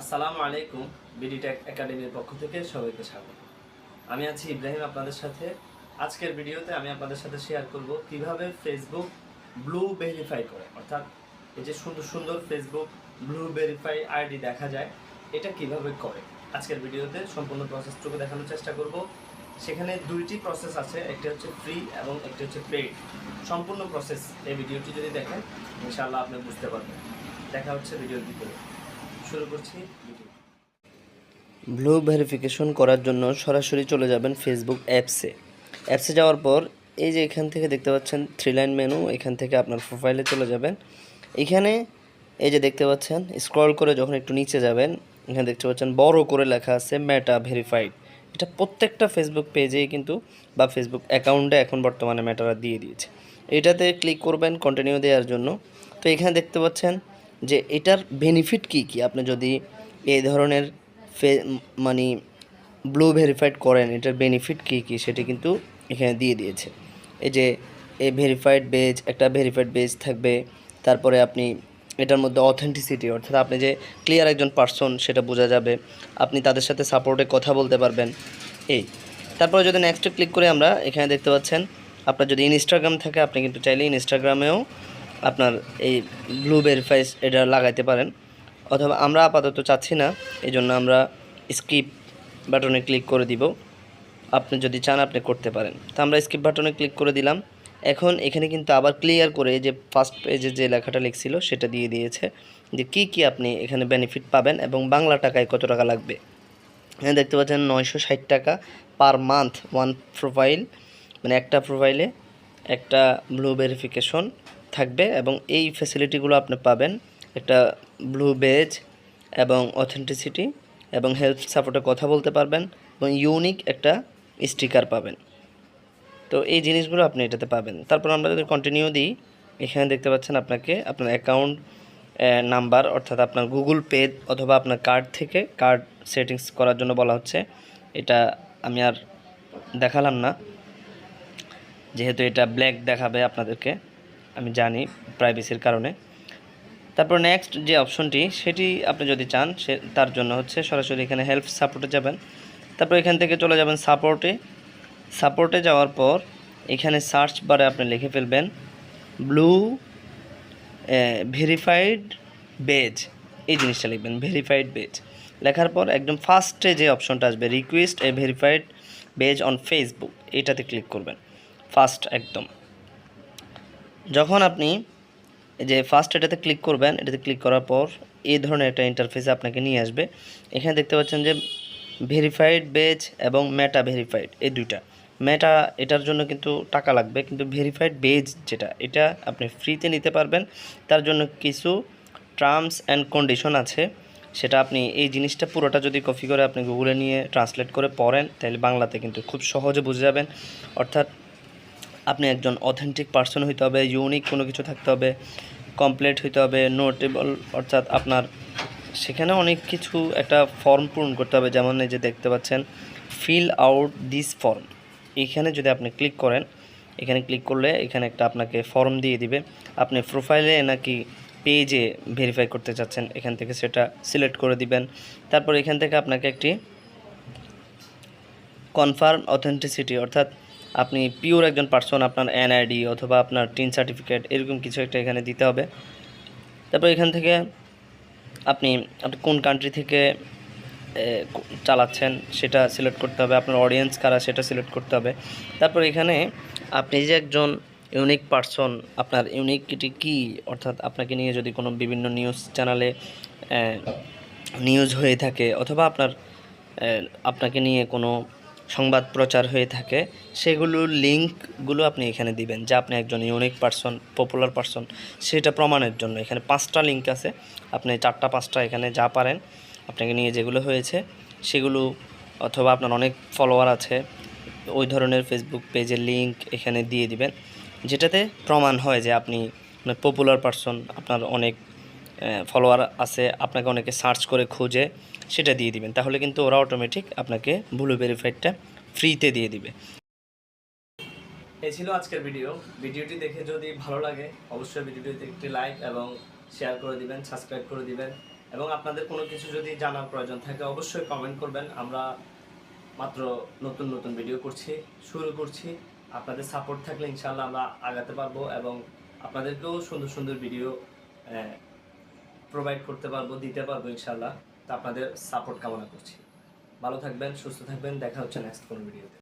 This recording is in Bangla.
আসসালামু আলাইকুম বিডিটেক একাডেমির পক্ষ থেকে সবাইকে স্বাগত। আমি আছি ইব্রাহিম আপনাদের সাথে। আজকের ভিডিওতে আমি আপনাদের সাথে শেয়ার করব কীভাবে ফেসবুক ব্লু ভেরিফাই করে। অর্থাৎ এই যে সুন্দর সুন্দর ফেসবুক ব্লু ভেরিফাই আইডি দেখা যায়, এটা কীভাবে করে। আজকের ভিডিওতে সম্পূর্ণ প্রসেসটুকু দেখানোর চেষ্টা করব। সেখানে দুইটি প্রসেস আছে, একটি হচ্ছে ফ্রি এবং একটি হচ্ছে পেইড সম্পূর্ণ প্রসেস এই ভিডিওটি যদি দেখেন, ইনশাআল্লাহ আপনি বুঝতে পারবেন। দেখা হচ্ছে ভিডিওর ভিতরে। ব্লু ভেরিফিকেশন করার জন্য সরাসরি চলে যাবেন ফেসবুক অ্যাপসে অ্যাপসে যাওয়ার পর এই যে এখান থেকে দেখতে পাচ্ছেন থ্রি লাইন মেনু এখান থেকে আপনার প্রোফাইলে চলে যাবেন। এখানে এই যে দেখতে পাচ্ছেন স্ক্রল করে যখন একটু নিচে যাবেন, এখানে দেখতে পাচ্ছেন বড় করে লেখা আছে মেটা ভেরিফাইড এটা প্রত্যেকটা ফেসবুক পেজেই কিন্তু বা ফেসবুক অ্যাকাউন্টে এখন বর্তমানে মেটারা দিয়ে দিয়েছে। এটাতে ক্লিক করবেন কন্টিনিউ দেওয়ার জন্য। তো এখানে দেখতে পাচ্ছেন যে এটার বেনিফিট কি কি? আপনি যদি এই ধরনের ফে মানে ব্লু ভেরিফাইড করেন, এটার বেনিফিট কী কী সেটি কিন্তু এখানে দিয়ে দিয়েছে। এই যে এই ভেরিফাইড বেজ একটা ভেরিফাইড বেজ থাকবে, তারপরে আপনি এটার মধ্যে অথেন্টিসিটি অর্থাৎ আপনি যে ক্লিয়ার একজন পার্সন সেটা বোঝা যাবে, আপনি তাদের সাথে সাপোর্টে কথা বলতে পারবেন। এই। তারপরে যদি নেক্সটে ক্লিক করে আমরা এখানে দেখতে পাচ্ছেন, আপনার যদি ইনস্টাগ্রাম থাকে, আপনি কিন্তু চাইলে ইনস্টাগ্রামেও আপনার এই ব্লু ভেরিফাইস এটা লাগাইতে পারেন। অথবা আমরা আপাতত চাচ্ছি না এই জন্য আমরা স্কিপ বাটনে ক্লিক করে দিব। আপনি যদি চান আপনি করতে পারেন। তো আমরা স্কিপ বাটনে ক্লিক করে দিলাম। এখন এখানে কিন্তু আবার ক্লিয়ার করে যে ফার্স্ট পেজে যে লেখাটা লিখছিল, সেটা দিয়ে দিয়েছে যে কি কি আপনি এখানে বেনিফিট পাবেন এবং বাংলা টাকায় কত টাকা লাগবে। এখানে দেখতে পাচ্ছেন নয়শো ষাট টাকা পার মান্থ ওয়ান প্রোফাইল মানে একটা প্রোফাইলে একটা ব্লু ভেরিফিকেশন থাকবে এবং এই ফ্যাসিলিটিগুলো আপনি পাবেন একটা ব্লু বেজ এবং অথেন্টিসিটি এবং হেল্প সাপোর্টে কথা বলতে পারবেন এবং ইউনিক একটা স্টিকার পাবেন। তো এই জিনিসগুলো আপনি এটাতে পাবেন। তারপর আমরা যদি কন্টিনিউ দিই, এখানে দেখতে পাচ্ছেন আপনাকে আপনার অ্যাকাউন্ট নাম্বার অর্থাৎ আপনার গুগল পে অথবা আপনার কার্ড থেকে কার্ড সেটিংস করার জন্য বলা হচ্ছে। এটা আমি আর দেখালাম না। যেহেতু এটা ব্ল্যাক দেখাবে আপনাদেরকে। আমি জানি প্রাইভেসির কারণে। তারপর নেক্সট যে অপশনটি সেটি আপনি যদি চান, সে, তার জন্য হচ্ছে সরাসরি এখানে হেল্প সাপোর্টে যাবেন। তারপর এখান থেকে চলে যাবেন সাপোর্টে সাপোর্টে যাওয়ার পর এখানে সার্চ বারে আপনি লিখে ফেলবেন ব্লু ভেরিফাইড বেজ এই জিনিসটা লিখবেন ভেরিফাইড বেজ লেখার পর একদম ফার্স্টে যে অপশনটা আসবে request a verified badge on Facebook এটাতে ক্লিক করবেন। ফার্স্ট একদম। যখন আপনি যে ফার্স্ট এটাতে ক্লিক করবেন, এটাতে ক্লিক করার পর এই ধরনের একটা ইন্টারফেসে আপনাকে নিয়ে আসবে। এখানে দেখতে পাচ্ছেন যে ভেরিফাইড বেজ এবং মেটা ভেরিফাইড এই দুইটা। মেটা এটার জন্য কিন্তু টাকা লাগবে, কিন্তু ভেরিফাইড বেজ যেটা, এটা আপনি ফ্রিতে নিতে পারবেন। তার জন্য কিছু টার্মস অ্যান্ড কন্ডিশন আছে। সেটা আপনি এই জিনিসটা পুরোটা যদি কপি করে আপনি গুগলে নিয়ে ট্রান্সলেট করে পড়েন, তাহলে বাংলাতে কিন্তু খুব সহজে বুঝে যাবেন। অর্থাৎ আপনি একজন অথেন্টিক পার্সন হইতে হবে ইউনিক কোনো কিছু থাকতে হবে কমপ্লিট হইতে হবে নোটেবল অর্থাৎ আপনার সেখানে অনেক কিছু একটা ফর্ম পূরণ করতে হবে, যেমন এই যে দেখতে পাচ্ছেন ফিল আউট দিস ফর্ম এখানে যদি আপনি ক্লিক করেন, এখানে ক্লিক করলে এখানে একটা আপনাকে ফর্ম দিয়ে দিবে। আপনি প্রোফাইলে নাকি পেজে ভেরিফাই করতে চাচ্ছেন, এখান থেকে সেটা সিলেক্ট করে দিবেন। তারপর এখান থেকে আপনাকে একটি কনফার্ম অথেন্টিসিটি অর্থাৎ আপনি পিওর একজন পার্সন আপনার এনআইডি অথবা আপনার টিন সার্টিফিকেট এরকম কিছু একটা এখানে দিতে হবে। তারপর এখান থেকে আপনি আপনি কোন কান্ট্রি থেকে চালাচ্ছেন সেটা সিলেক্ট করতে হবে, আপনার অডিয়েন্স কারা সেটা সিলেক্ট করতে হবে। তারপর এখানে আপনি যে একজন ইউনিক পার্সন আপনার ইউনিকিটি কী, অর্থাৎ আপনাকে নিয়ে যদি কোনো বিভিন্ন নিউজ চ্যানেলে নিউজ হয়ে থাকে, অথবা আপনার আপনাকে নিয়ে কোনো সংবাদ প্রচার হয়ে থাকে, সেগুলোর লিঙ্কগুলো আপনি এখানে দিবেন। যে আপনি একজন ইউনিক পার্সন পপুলার পার্সন সেটা প্রমাণের জন্য। এখানে পাঁচটা লিঙ্ক আছে। আপনি চারটা, পাঁচটা এখানে যা পারেন, আপনাকে নিয়ে যেগুলো হয়েছে, সেগুলো অথবা আপনার অনেক ফলোয়ার আছে, ওই ধরনের ফেসবুক পেজের লিঙ্ক এখানে দিয়ে দিবেন। যেটাতে প্রমাণ হয় যে আপনি পপুলার পার্সন আপনার অনেক ফলোয়ার আছে, আপনাকে অনেকে সার্চ করে খুঁজে, সেটা দিয়ে দিবেন। তাহলে কিন্তু ওরা অটোমেটিক আপনাকে ব্লু ভেরিফাইডটা ফ্রিতে দিয়ে দিবে। এই ছিল আজকের ভিডিও ভিডিওটি দেখে যদি ভালো লাগে, অবশ্যই ভিডিওটিতে একটি লাইক এবং শেয়ার করে দিবেন সাবস্ক্রাইব করে দিবেন। এবং আপনাদের কোনো কিছু যদি জানার প্রয়োজন থাকে, অবশ্যই কমেন্ট করবেন। আমরা মাত্র নতুন নতুন ভিডিও করছি, শুরু করছি। আপনাদের সাপোর্ট থাকলে ইনশাল্লাহ আমরা আগাতে পারব এবং আপনাদেরকেও সুন্দর সুন্দর ভিডিও প্রোভাইড করতে পারব, দিতে পারব ইনশাল্লাহ তা আপনাদের সাপোর্ট কামনা করছি। ভালো থাকবেন, সুস্থ থাকবেন, দেখা হচ্ছে নেক্সট কোনো ভিডিওতে